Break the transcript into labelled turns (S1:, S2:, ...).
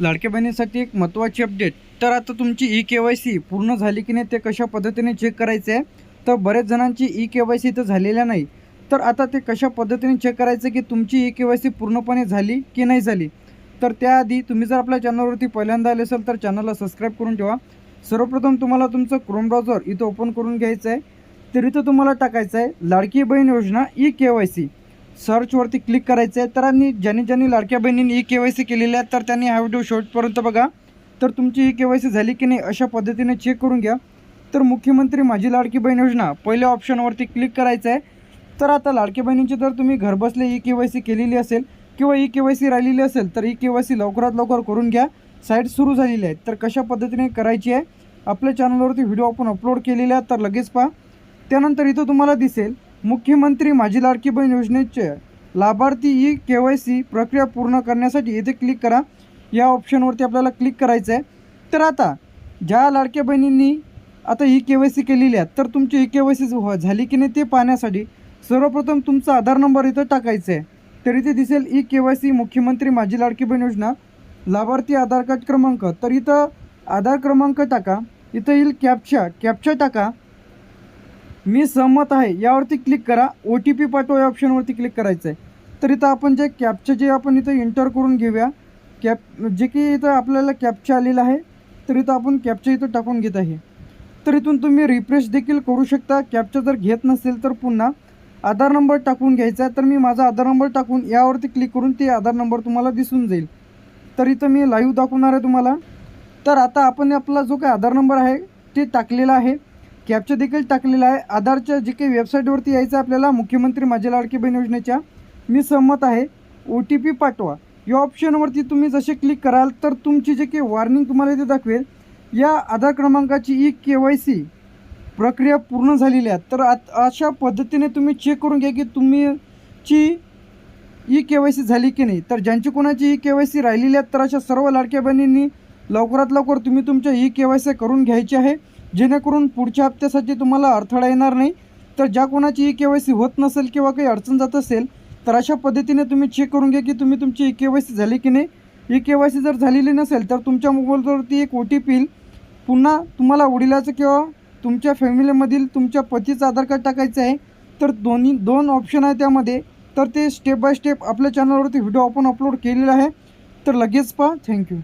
S1: लाडक्या बहिणीसाठी एक महत्त्वाची अपडेट तर आता तुमची ई के वाय सी पूर्ण झाली की नाही ते कशा पद्धतीने चेक करायचं आहे तर बरेच जणांची ई के वाय सी तर झालेल्या नाही. तर आता ते कशा पद्धतीने चेक करायचं की तुमची ई के वाय सी पूर्णपणे झाली की नाही झाली? तर त्याआधी तुम्ही जर आपल्या चॅनलवरती पहिल्यांदा आले असेल तर चॅनलला सबस्क्राईब करून ठेवा. सर्वप्रथम तुम्हाला तुमचं क्रोम ब्राउझर इथं ओपन करून घ्यायचं आहे तर इथं तुम्हाला टाकायचं आहे Ladki Bahin Yojana E K Y C सर्चवरती click करायचं आहे तर आणि ज्यांनी ज्यांनी लाडक्या बहिणींनी ई के वाय सी केलेली आहे तर त्यांनी हा व्हिडिओ शेवटपर्यंत बघा. तर तुमची ई के वाय सी झाली की नाही अशा पद्धतीने चेक करून घ्या. तर मुख्यमंत्री माझी लाडकी बहीण योजना पहिल्या ऑप्शनवरती क्लिक करायचं आहे तर आता लाडकी बहिणींची जर तुम्ही घरबसले ई के वाय सी केलेली असेल किंवा ई के वाय सी राहिलेली असेल तर ई के वाय सी लवकरात लवकर करून घ्या. साईट सुरू झालेली आहे. तर कशा पद्धतीने करायची आहे आपल्या चॅनलवरती व्हिडिओ आपण अपलोड केलेला आहेत तर लगेच पहा. त्यानंतर इथं तुम्हाला दिसेल मुख्यमंत्री माझी लाडकी बहीण योजनेचे लाभार्थी ई के वाय सी प्रक्रिया पूर्ण करण्यासाठी इथे क्लिक करा. या ऑप्शनवरती आपल्याला क्लिक करायचं आहे तर आता ज्या लाडक्या बहिणींनी आता ई के वाय सी केलेली आहे तर तुमची ई के वाय सी हो- झाली की नाही ते पाहण्यासाठी सर्वप्रथम तुमचा आधार नंबर इथं टाकायचा आहे तर इथे दिसेल ई के वाय सी मुख्यमंत्री माझी लाडकी बहीण योजना लाभार्थी आधार कार्ड क्रमांक. तर इथं आधार क्रमांक टाका. इथं येईल कॅप्चा कॅप्चा टाका. मी सहमत आहे. यावरती क्लिक करा. ओ टी पी पाठवा या ऑप्शनवरती क्लिक करायचं आहे तर इथं आपण जे कॅपचं जे आपण इथं एंटर करून घेऊया कॅप जे की इथं आपल्याला कॅपचा आलेलं आहे तर इथं आपण कॅपचा इथं टाकून घेत आहे. तर इथून तुम्ही रिफ्रेश देखील करू शकता. कॅपचा जर घेत नसेल तर पुन्हा आधार नंबर टाकून घ्यायचा आहे. तर मी माझा आधार नंबर टाकून यावरती क्लिक करून ते आधार नंबर तुम्हाला दिसून जाईल. तर इथं मी लाईव्ह दाखवणार आहे तुम्हाला. तर आता आपण आपला जो काही आधार नंबर आहे ते टाकलेला आहे. कॅपचा देखील टाकलेला आहे. आधारच्या जे काही वेबसाईटवरती यायचं आपल्याला मुख्यमंत्री माझ्या लाडकी बहीण योजनेच्या मी सहमत आहे. ओ टी पी पाठवा. या ऑप्शनवरती तुम्ही जसे क्लिक कराल तर तुमची जे काही वॉर्निंग तुम्हाला इथे दाखवेल. या आधार क्रमांकाची ई के वाय सी प्रक्रिया पूर्ण झालेली आहे. तर आत अशा पद्धतीने तुम्ही चेक करून घ्या की तुम्हीची ई के वाय सी झाली की नाही. तर ज्यांची कोणाची ई के वाय सी राहिलेली आहेत तर अशा सर्व लाडक्या बहिणींनी लवकरात लवकर तुम्ही तुमच्या ई के वाय सी करून घ्यायची आहे. जेणेकरून पुढच्या हप्त्यासाठी तुम्हाला अडथळा येणार नाही. तर ज्या कोणाची ई के वाय सी होत नसेल किंवा काही अडचण जात असेल तर अशा पद्धतीने तुम्ही चेक करून घ्या की तुम्ही तुमची ई के वाय सी झाली की नाही. ई के वाय सी जर झालेली नसेल तर तुमच्या मोबाईलवरती एक ओ टी पी पुन्हा तुम्हाला वडिलाचं किंवा तुमच्या फॅमिलीमधील तुमच्या पतीचं आधार कार्ड टाकायचं आहे. तर दोन्ही दोन ऑप्शन आहे त्यामध्ये. तर ते स्टेप बाय स्टेप आपल्या चॅनलवरती व्हिडिओ आपण अपलोड केलेला आहे. तर लगेच पहा. थँक्यू